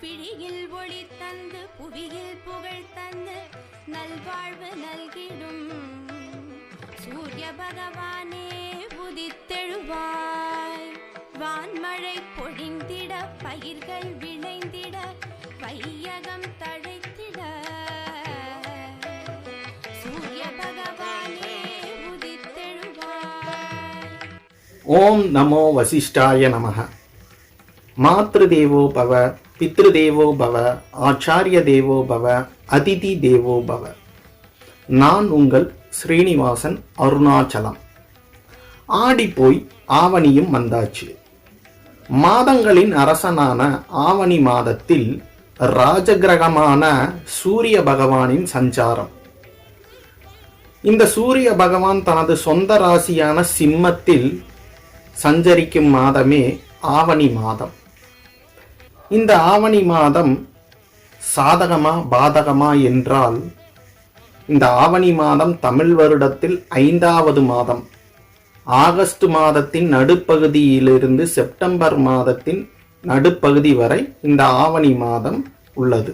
பிழியில் ஒளி தந்து புவியில் புகழ் தந்து நல்வாழ்வு நல்கிடும். சூரிய பகவானே உதித்தெழுவாய். வான்மழை பொழிந்திட பயிர்கள் விளைந்திட வையகம் தழைத்திட. சூரிய பகவானே உதித்தெழுவாய். ஓம் நமோ வசிஷ்டாய நமக மாத்ருதேவோ பவ பித்ருதேவோ பவ ஆச்சாரிய தேவோ பவ அதிதி தேவோ பவ. நான் உங்கள் ஸ்ரீனிவாசன் அருணாச்சலம். ஆடிப்போய் ஆவணியும் வந்தாச்சு. மாதங்களின் அரசனான ஆவணி மாதத்தில் ராஜகிரகமான சூரிய பகவானின் சஞ்சாரம். இந்த சூரிய பகவான் தனது சொந்த ராசியான சிம்மத்தில் சஞ்சரிக்கும் மாதமே ஆவணி மாதம். இந்த ஆவணி மாதம் சாதகமா பாதகமா என்றால் இந்த ஆவணி மாதம் தமிழ் வருடத்தில் ஐந்தாவது மாதம். ஆகஸ்ட் மாதத்தின் நடுப்பகுதியிலிருந்து செப்டம்பர் மாதத்தின் நடுப்பகுதி வரை இந்த ஆவணி மாதம் உள்ளது.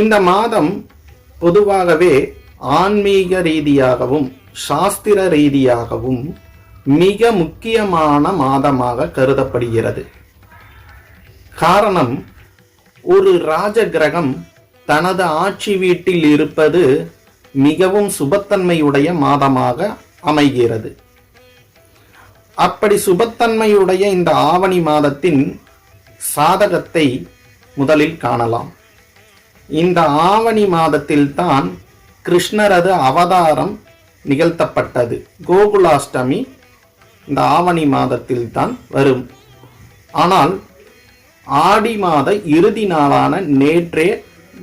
இந்த மாதம் பொதுவாகவே ஆன்மீக ரீதியாகவும் சாஸ்திர ரீதியாகவும் மிக முக்கியமான மாதமாக கருதப்படுகிறது. காரணம் ஒரு ராஜ கிரகம் தனது ஆட்சி வீட்டில் இருப்பது மிகவும் சுபத்தன்மையுடைய மாதமாக அமைகிறது. அப்படி சுபத்தன்மையுடைய இந்த ஆவணி மாதத்தின் சாதகத்தை முதலில் காணலாம். இந்த ஆவணி மாதத்தில்தான் கிருஷ்ணரது அவதாரம் நிகழ்த்தப்பட்டது. கோகுலாஷ்டமி இந்த ஆவணி மாதத்தில்தான் வரும். ஆனால் ஆடி மாத இறுதி நாளான நேற்றே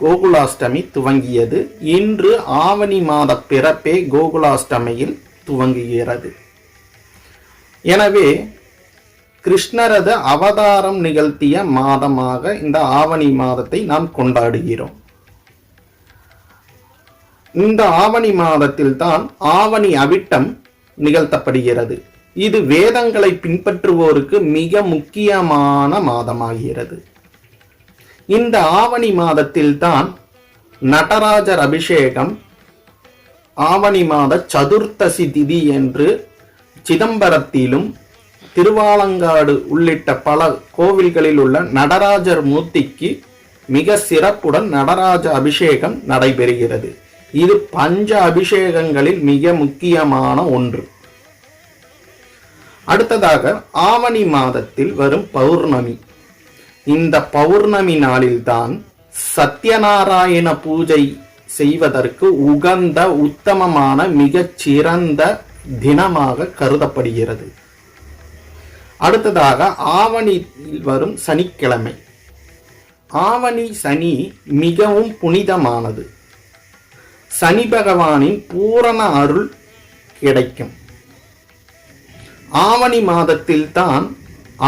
கோகுலாஷ்டமி துவங்கியது. இன்று ஆவணி மாத பிறப்பே கோகுலாஷ்டமியில் துவங்குகிறது. எனவே கிருஷ்ணரது அவதாரம் நிகழ்த்திய மாதமாக இந்த ஆவணி மாதத்தை நாம் கொண்டாடுகிறோம். இந்த ஆவணி மாதத்தில் தான் ஆவணி அவிட்டம் நிகழ்த்தப்படுகிறது. இது வேதங்களை பின்பற்றுவோருக்கு மிக முக்கியமான மாதமாகிறது. இந்த ஆவணி மாதத்தில்தான் நடராஜர் அபிஷேகம் ஆவணி மாத சதுர்த்தசி திதி என்று சிதம்பரத்திலும் திருவாலங்காடு உள்ளிட்ட பல கோவில்களில் உள்ள நடராஜர் மூர்த்திக்கு மிக சிறப்புடன் நடராஜ அபிஷேகம் நடைபெறுகிறது. இது பஞ்ச அபிஷேகங்களில் மிக முக்கியமான ஒன்று. அடுத்ததாக ஆவணி மாதத்தில் வரும் பௌர்ணமி. இந்த பௌர்ணமி நாளில்தான் சத்யநாராயண பூஜை செய்வதற்கு உகந்த உத்தமமான மிகச் சிறந்த தினமாக கருதப்படுகிறது. அடுத்ததாக ஆவணியில் வரும் சனிக்கிழமை. ஆவணி சனி மிகவும் புனிதமானது. சனி பகவானின் பூரண அருள் கிடைக்கும். ஆவணி மாதத்தில் தான்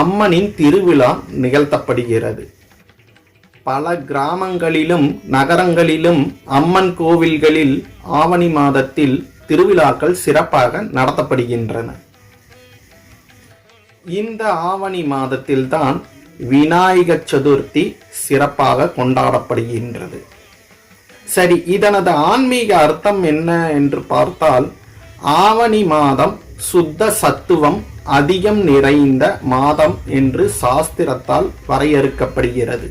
அம்மனின் திருவிழா நிகழ்த்தப்படுகிறது. பல கிராமங்களிலும் நகரங்களிலும் அம்மன் கோவில்களில் ஆவணி மாதத்தில் திருவிழாக்கள் சிறப்பாக நடத்தப்படுகின்றன. இந்த ஆவணி மாதத்தில் தான் விநாயக சதுர்த்தி சிறப்பாக கொண்டாடப்படுகின்றது. சரி இதனது ஆன்மீக அர்த்தம் என்ன என்று பார்த்தால் ஆவணி மாதம் சுத்த சத்துவம் அதிகம் நிறைந்த மாதம் என்று சாஸ்திரத்தால் வரையறுக்கப்படுகிறது.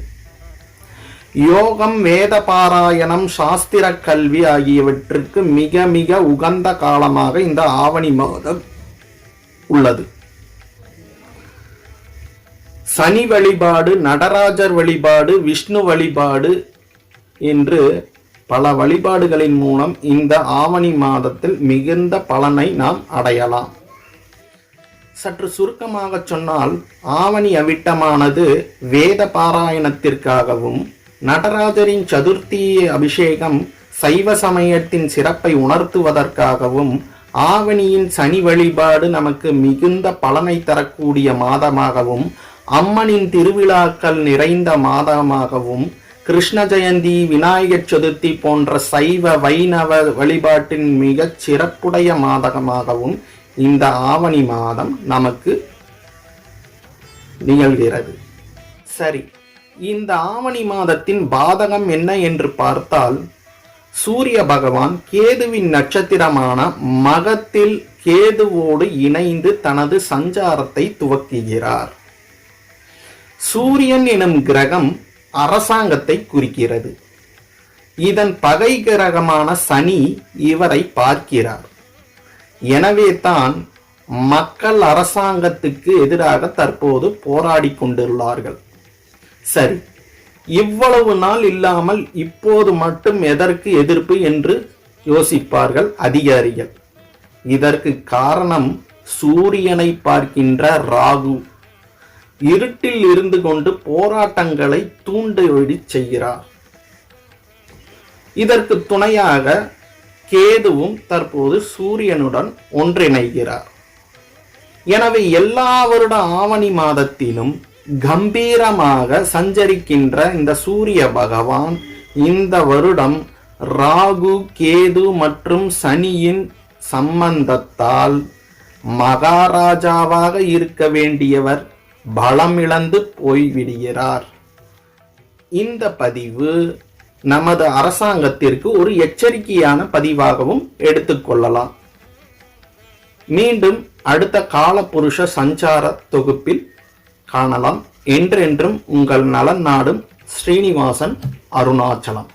யோகம் வேத பாராயணம் சாஸ்திர கல்வி ஆகியவற்றுக்கு மிக மிக உகந்த காலமாக இந்த ஆவணி மாதம் உள்ளது. சனி வழிபாடு நடராஜர் வழிபாடு விஷ்ணு வழிபாடு என்று பல வழிபாடுகளின் மூலம் இந்த ஆவணி மாதத்தில் மிகுந்த பலனை நாம் அடையலாம். சற்று சுருக்கமாக சொன்னால் ஆவணி அவிட்டமானது வேத பாராயணத்திற்காகவும் நடராஜரின் சதுர்த்தி அபிஷேகம் சைவ சமயத்தின் சிறப்பை உணர்த்துவதற்காகவும் ஆவணியின் சனி வழிபாடு நமக்கு மிகுந்த பலனை தரக்கூடிய மாதமாகவும் அம்மனின் திருவிழாக்கள் நிறைந்த மாதமாகவும் கிருஷ்ண ஜெயந்தி விநாயகர் சதுர்த்தி போன்ற சைவ வைணவ வழிபாட்டின் மிகச் சிறப்புடைய மாதகமாகவும் இந்த ஆவணி மாதம் நமக்கு நிகழ்கிறது. சரி இந்த ஆவணி மாதத்தின் பாதகம் என்ன என்று பார்த்தால் சூரிய பகவான் கேதுவின் நட்சத்திரமான மகத்தில் கேதுவோடு இணைந்து தனது சஞ்சாரத்தை துவக்குகிறார். சூரியன் எனும் கிரகம் அரசாங்கத்தை குறிக்கிறது. இதன் பகை கிரகமான சனி இவரை பார்க்கிறார். எனவே தான் மக்கள் அரசாங்கத்துக்கு எதிராக தற்போது போராடி கொண்டுள்ளார்கள். சரி இவ்வளவு நாள் இல்லாமல் இப்போது மட்டும் எதற்கு எதிர்ப்பு என்று யோசிப்பார்கள் அதிகாரிகள். இதற்கு காரணம் சூரியனை பார்க்கின்ற ராகு. இருட்டில் இருந்து கொண்டு போராட்டங்களை தூண்டுவிடி செய்கிறார். இதற்கு துணையாக கேதுவும் தற்போது சூரியனுடன் ஒன்றிணைகிறார். எனவே எல்லா வருட ஆவணி மாதத்திலும் கம்பீரமாக சஞ்சரிக்கின்ற இந்த சூரிய பகவான் இந்த வருடம் ராகு கேது மற்றும் சனியின் சம்பந்தத்தால் மகாராஜாவாக இருக்க வேண்டியவர் பலமிழந்து போய்விடுகிறார். இந்த பதிவு நமது அரசாங்கத்திற்கு ஒரு எச்சரிக்கையான பதிவாகவும் எடுத்துக்கொள்ளலாம் மீண்டும் அடுத்த காலபுருஷ சஞ்சார தொகுப்பில் காணலாம். என்றென்றும் உங்கள் நலன் நாடும் ஸ்ரீனிவாசன் அருணாச்சலம்.